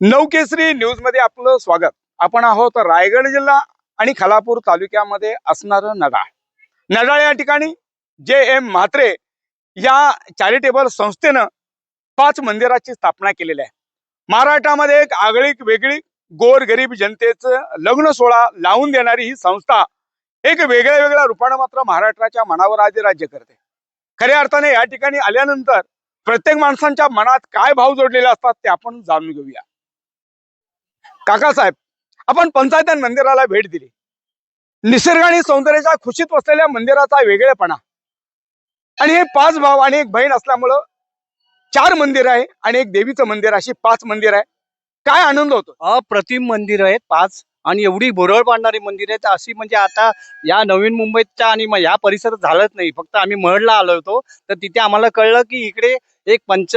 नवकेसरी न्यूजमध्ये आपलं स्वागत. आपण आहोत रायगड जिल्हा आणि खालापूर तालुक्यामध्ये असणारं नडाळ नडाळ या ठिकाणी जे एम म्हात्रे या चॅरिटेबल संस्थेनं पाच मंदिराची स्थापना केलेली आहे. महाराष्ट्रामध्ये एक आगळीक वेगळी गोर गरीब जनतेचं लग्न सोहळा लावून देणारी ही संस्था एक वेगळ्या वेगळ्या रूपानं मात्र महाराष्ट्राच्या मनावर आज राज्य करते. खऱ्या अर्थाने या ठिकाणी आल्यानंतर प्रत्येक माणसांच्या मनात काय भाव जोडलेले असतात ते आपण जाणून घेऊया. काकासाहेब आपण पंचायत मंदिराला भेट दिली. निसर्ग आणि सौंदर्याच्या खुशीत वसलेल्या मंदिराचा वेगळेपणा. आणि हे पाच भाव आणि एक बहीण असल्यामुळं चार मंदिर आहे आणि एक देवीचं मंदिर अशी पाच मंदिर आहे. काय आनंद होतो अप्रतिम मंदिर आहेत पाच. आणि एवढी भुरळ पाडणारी मंदिर आहेत अशी म्हणजे आता या नवीन मुंबईच्या आणि म- या परिसरात झालंच नाही. फक्त आम्ही महडला आलो होतो. तर तिथे आम्हाला कळलं की इकडे एक पंच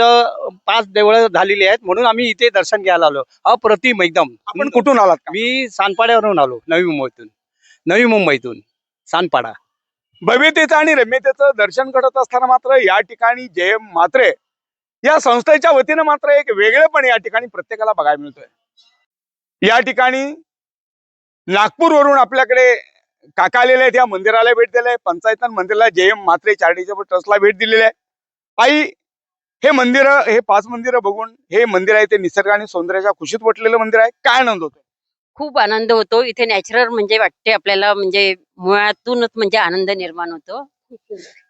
पाच देवळं झालेली आहेत म्हणून आम्ही इथे दर्शन घ्यायला आलो. अप्रतिम एकदम. आपण कुठून आलात? मी सानपाड्यावरून आलो नवी मुंबईतून. नवी मुंबईतून सानपाडा भव्यतेचं आणि रम्यतेचं दर्शन घडत असताना मात्र या ठिकाणी जय मात्रे. या संस्थेच्या वतीनं मात्र एक वेगळेपण या ठिकाणी प्रत्येकाला बघायला मिळतोय. या ठिकाणी नागपूरवरून आपल्याकडे काका आलेले आहेत या मंदिराला भेट दिले पंचायत मंदिराला जय एम म्हात्रे चॅरिटेबल ट्रस्टला भेट दिलेली आहे. आई हे मंदिर हे पाच मंदिरं बघून हे मंदिर आहे ते निसर्ग आणि सौंदर्याच्या खुशीत वटलेलं मंदिर आहे. काय आनंद होतो खूप आनंद होतो. इथे नॅचरल म्हणजे वाटते आपल्याला म्हणजे मुळातूनच म्हणजे आनंद निर्माण होतो.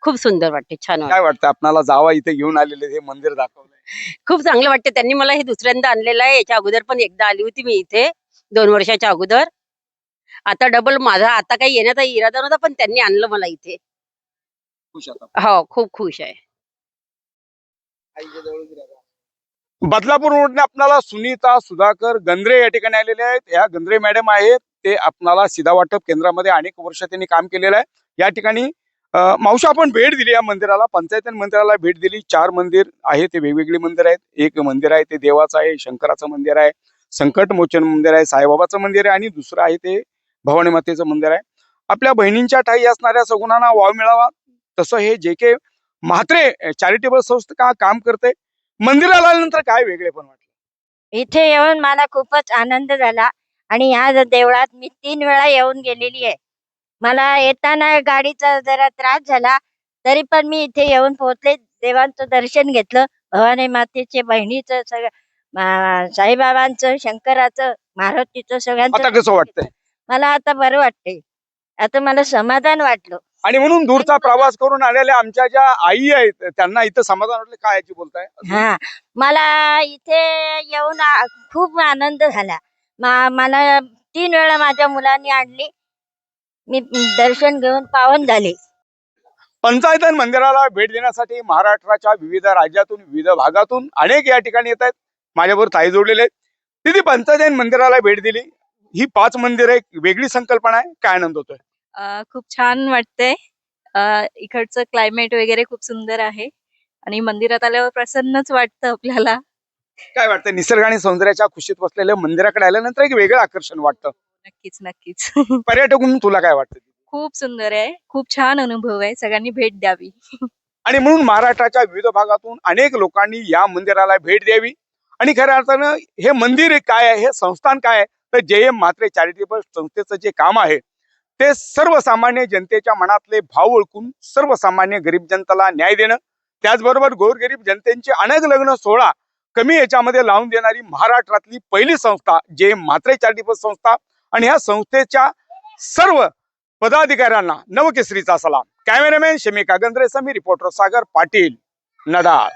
खूप सुंदर वाटते छान काय वाटतं? आपणाला जावा इथे घेऊन आलेले हे मंदिर दाखवलंय. खूप चांगलं वाटते. त्यांनी मला हे दुसऱ्यांदा आणलेलं आहे. याच्या अगोदर पण एकदा आली होती मी इथे दोन वर्षाच्या अगोदर. आता डबल माझा आता काही येण्याचा इरादा नव्हता पण त्यांनी आणलं मला इथे. खुश आता. हो खूप खुश आहे. बदलापूर रोडने आपल्याला सुनीता सुधाकर गंद्रे या ठिकाणी आलेले आहेत. या गंद्रे मॅडम आहेत. ते आपणाला सिधा वाटप केंद्रामध्ये अनेक वर्ष त्यांनी काम केलेलं आहे. या ठिकाणी अं, मावशी आपण भेट दिली या मंदिराला. पंचायत मंदिराला भेट दिली. चार मंदिर आहे ते वेगवेगळी मंदिर आहेत. एक मंदिर आहे ते देवाचं आहे शंकराचं मंदिर आहे संकट मोचन मंदिर आहे साईबाबाचं मंदिर आहे आणि दुसरं आहे ते भवानी मातेचं मंदिर आहे. आपल्या बहिणींच्या ठाई असणाऱ्या सगुणांना वाव मिळावा. तसं हे जे के म्हात्रे चॅरिटेबल संस्था का काम करते? मंदिराला आल्यानंतर काय वेगळे पण वाटलं? इथे येऊन मला खूपच आनंद झाला आणि ह्या ज- देवळात मी तीन वेळा येऊन गेलेली आहे. मला येताना गाडीचा जरा त्रास झाला तरी पण मी इथे येऊन पोहोचले. देवांचं दर्शन घेतलं. भवानी मातेचे बहिणीचं सगळं साईबाबांचं शंकराचं मारुतीचं सगळ्यांचं कसं वाटतंय? मला आता बरं वाटतंय. आता मला समाधान वाटलं. आणि म्हणून दूरचा प्रवास करून आलेल्या आमच्या ज्या आई आहेत त्यांना इथं समाधान वाटलं? काय याची बोलताय? हा. मला इथे येऊन आ- खूप आनंद झाला. मा- मला तीन वेळा माझ्या मुलांनी आणली. मी दर्शन घेऊन पावन झाले. पंचायत मंदिराला भेट देण्यासाठी महाराष्ट्राच्या विविध राज्यातून विविध भागातून अनेक या ठिकाणी येत आहेत. माझ्याबरोबर ताई जोडलेले आहेत. तिथे पंचायत मंदिराला भेट दिली. ही पाच मंदिर एक वेगळी संकल्पना आहे. काय आनंद होतोय? खूप छान वाटतंय. इकडचं क्लायमेट वगैरे खूप सुंदर आहे. आणि मंदिरात आल्यावर प्रसन्नच वाटतं आपल्याला. काय वाटतं निसर्ग आणि सौंदर्याच्या खुशीत बसलेल्या मंदिराकडे आल्यानंतर एक वेगळं आकर्षण वाटतं. नक्कीच नक्कीच. पर्यटक म्हणून तुला काय वाटतं? खूप सुंदर आहे. खूप छान अनुभव आहे. सगळ्यांनी भेट द्यावी. आणि म्हणून महाराष्ट्राच्या विविध भागातून अनेक लोकांनी या मंदिराला भेट द्यावी. आणि खऱ्या अर्थानं हे मंदिर काय आहे? हे संस्थान काय आहे? तर जे एम म्हात्रे चॅरिटेबल संस्थेचं जे काम आहे ते सर्वसामान्य जनतेच्या मनातले भाव ओळखून सर्वसामान्य गरीब जनतेला न्याय देणं त्याचबरोबर गोरगरीब जनतेचे अनेक लग्न सोहळा कमी याच्यामध्ये लावून देणारी महाराष्ट्रातली पहिली संस्था जे एम म्हात्रे चॅरिटेबल संस्था. आणि ह्या संस्थेच्या सर्व पदाधिकाऱ्यांना नवकेसरीचा सलाम. Cameraman Shami Kagandre Sami reporter Sagar Patil नडाळ